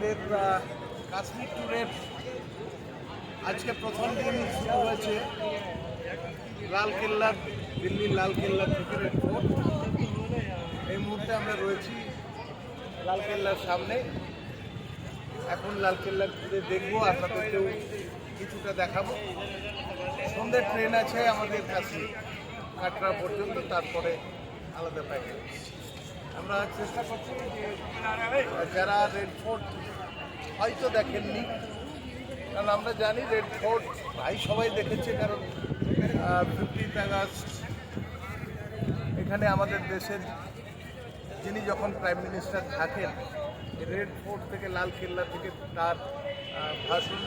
আমাদের কাশ্মীর ট্যুরের আজকে প্রথম দিন শুরু হয়েছে লাল কেল্লার দিল্লির লাল কেল্লা থেকে এই মুহূর্তে আমরা রয়েছি লাল কেল্লার সামনে। এখন লাল কেল্লা ঘুরে দেখব, আপনাদেরকেও কিছুটা দেখাবো। সন্ধ্যের ট্রেন আছে আমাদের কাছে, কাটরা পর্যন্ত, তারপরে আলাদা প্যাকেজ আমরা চেষ্টা করছি যে যারা রেড ফোর্ট হয়তো দেখেননি। কারণ আমরা জানি রেড ফোর্ট ভাই সবাই দেখেছে, কারণ ফিফটিন্থ আগস্ট এখানে আমাদের দেশের যিনি যখন প্রাইম মিনিস্টার থাকেন রেড ফোর্ট থেকে লাল কেল্লা থেকে তার ভাষণ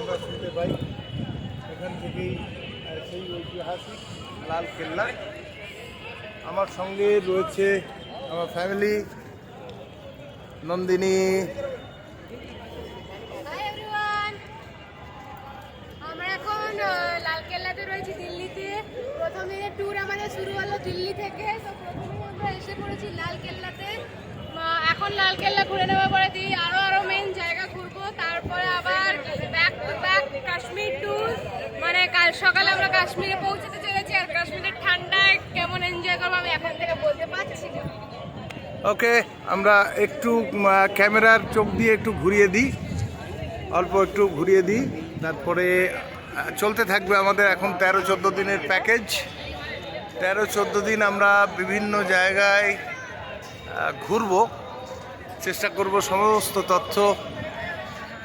আমরা শুনতে পাই। এখান থেকেই সেই ঐতিহাসিক লাল কেল্লা আমার সঙ্গে রয়েছে আমার ফ্যামিলি নন্দিনী। আমরা এখন লালকেল্লাতে রয়েছি দিল্লিতে। প্রথম দিনের ট্যুর শুরু হলো দিল্লি থেকে। এসে পড়েছি এখন লালকেল্লা ঘুরে নেওয়ার পরে দিই আরও আরও মেন জায়গা ঘুরবো। তারপরে আবার ব্যাক ব্যাক কাশ্মীর ট্যুর মানে কাল সকালে আমরা কাশ্মীরে ওকে, আমরা একটু ক্যামেরার চোখ দিয়ে একটু ঘুরিয়ে দিই। অল্প একটু ঘুরিয়ে দিই। তারপরে চলতে থাকবে আমাদের এখন তেরো, চোদ্দ দিনের প্যাকেজ। তেরো, চোদ্দ দিন আমরা বিভিন্ন জায়গায় ঘুরবো। চেষ্টা করব সমস্ত তথ্য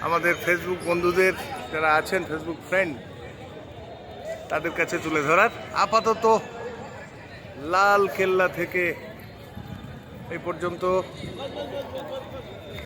আমাদের ফেসবুক বন্ধুদের, যারা আছেন ফেসবুক ফ্রেন্ড তাদের কাছে তুলে ধরার। আপাতত, লাল কেল্লা থেকে এই পর্যন্ত।